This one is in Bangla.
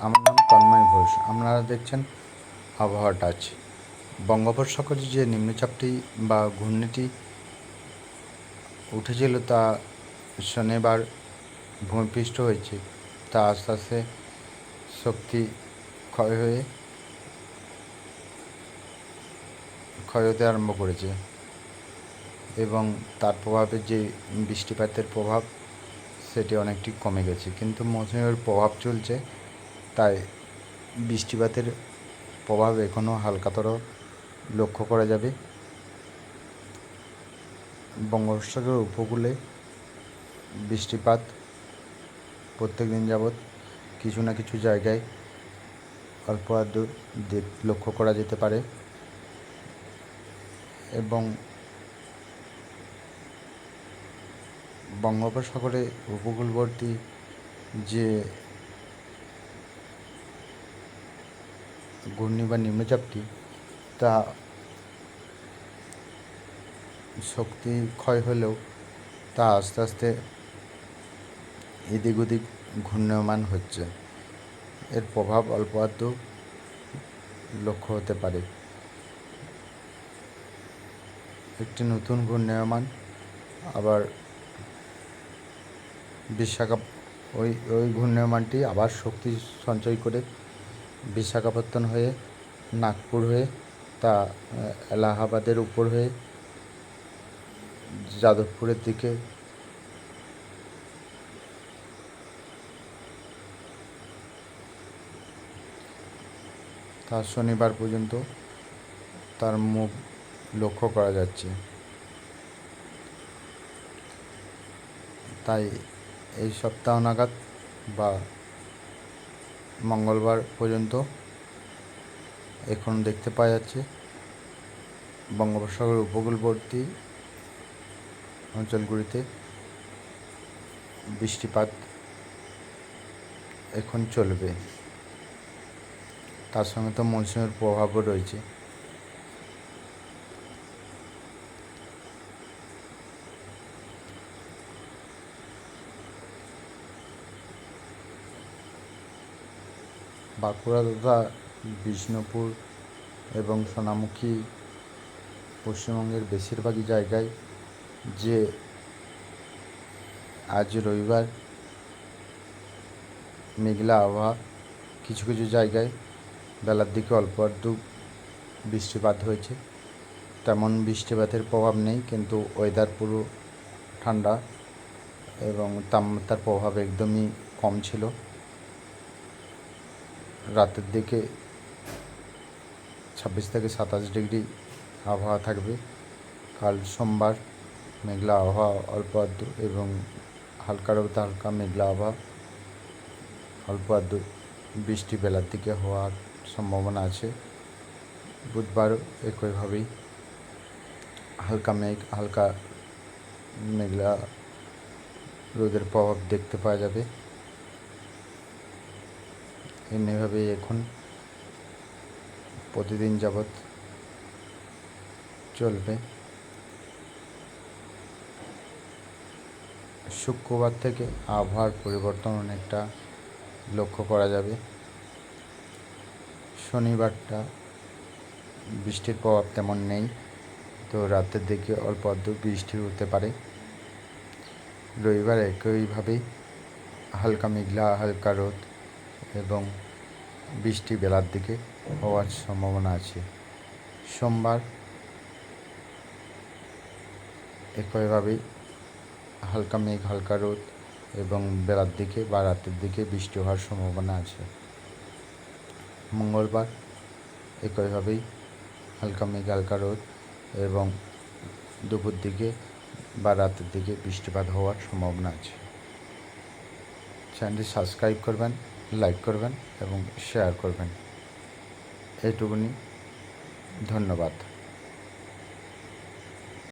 আমার নাম তন্ময় ঘোষ। আপনারা দেখছেন আবহাওয়া টাচ। বঙ্গোপসাগরে যে নিম্নচাপটি বা ঘূর্ণিটি উঠেছিল তা শনিবার ভূমিপৃষ্ঠ হয়েছে, তা আস্তে আস্তে শক্তি ক্ষয় হয়ে ক্ষয় হতে আরম্ভ করেছে এবং তার প্রভাবে যে বৃষ্টিপাতের প্রভাব, সেটি অনেকটি কমে গেছে। কিন্তু মৌসুমের প্রভাব চলছে তাই বৃষ্টিপাতের প্রভাব এখনও হালকাতর লক্ষ্য করা যাবে। বঙ্গোপসাগর উপকূলে বৃষ্টিপাত প্রত্যেক দিন যাবৎ কিছু না কিছু জায়গায় অল্প দেখ লক্ষ্য করা যেতে পারে এবং বঙ্গোপসাগরে উপকূলবর্তী যে ঘূর্ণি বা নিম্নচাপটি তা শক্তি ক্ষয় হলেও তা আস্তে আস্তে এদিক ওদিক ঘূর্ণয়মান হচ্ছে। এর প্রভাব অল্প আধটু লক্ষ্য হতে পারে। একটি নতুন ঘূর্ণায়মান আবার বিশাখা ওই ওই ঘূর্ণায়মানটি আবার শক্তি সঞ্চয় করে বিশাখাপত্তন হয়ে, নাগপুর হয়ে, তা এলাহাবাদের উপর হয়ে, যাদবপুরের দিকে। তা শনিবার পর্যন্ত তার মুখ লক্ষ্য করা যাচ্ছে। তাই এই সপ্তাহ নাগাদ বা মঙ্গলবার পর্যন্ত এখন দেখতে পাওয়া যাচ্ছে। বঙ্গোপসাগর উপকূলবর্তী অঞ্চলগুলিতে বৃষ্টিপাত এখন চলবে। তার সঙ্গে তো মৌসুমের প্রভাবও রয়েছে। বাঁকুড়া তথা বিষ্ণুপুর এবং সোনামুখী পশ্চিমবঙ্গের বেশিরভাগই জায়গায় যে আজ রবিবার মেঘলা আবহাওয়া কিছু কিছু জায়গায় বেলার দিকে অল্প আধটু বৃষ্টিপাত হয়েছে। তেমন বৃষ্টিপাতের প্রভাব নেই, কিন্তু ওয়েদার পুরো ঠান্ডা এবং তাপমাত্রার প্রভাব একদমই কম ছিল। রাতের দিকে ছাব্বিশ থেকে সাতাশ ডিগ্রি আবহাওয়া থাকবে। কাল সোমবার মেঘলা আবহাওয়া অল্প আধটু এবং হালকা রোদ, হালকা মেঘলা আবহাওয়া। অল্প আধটু বৃষ্টি বেলার দিকে হওয়ার সম্ভাবনা আছে। বুধবার একইভাবেই হালকা মেঘ, হালকা মেঘলা রোদের প্রভাব দেখতে পাওয়া যাবে। এমনিভাবেই এখন প্রতিদিন যাবৎ চলবে। শুক্রবার থেকে আবহাওয়ার পরিবর্তন অনেকটা লক্ষ্য করা যাবে। শনিবারটা বৃষ্টির প্রভাব তেমন নেই, তো রাতের দিকে অল্প আধটু বৃষ্টি হতে পারে। রবিবার একইভাবেই হালকা মেঘলা, হালকা রোদ। এবং বৃষ্টি বেলার দিকে হওয়ার সম্ভাবনা আছে। সোমবার একইভাবেই হালকা মেঘ, হালকা রোদ এবং বেলার দিকে বা রাতের দিকে বৃষ্টি হওয়ার সম্ভাবনা আছে। মঙ্গলবার একইভাবেই হালকা মেঘ, হালকা রোদ এবং দুপুর দিকে বা রাতের দিকে বৃষ্টিপাত হওয়ার সম্ভাবনা আছে। চ্যানেলটি সাবস্ক্রাইব করবেন। লাইক করবেন এবং শেয়ার করবেন। এইটুকুনি। ধন্যবাদ।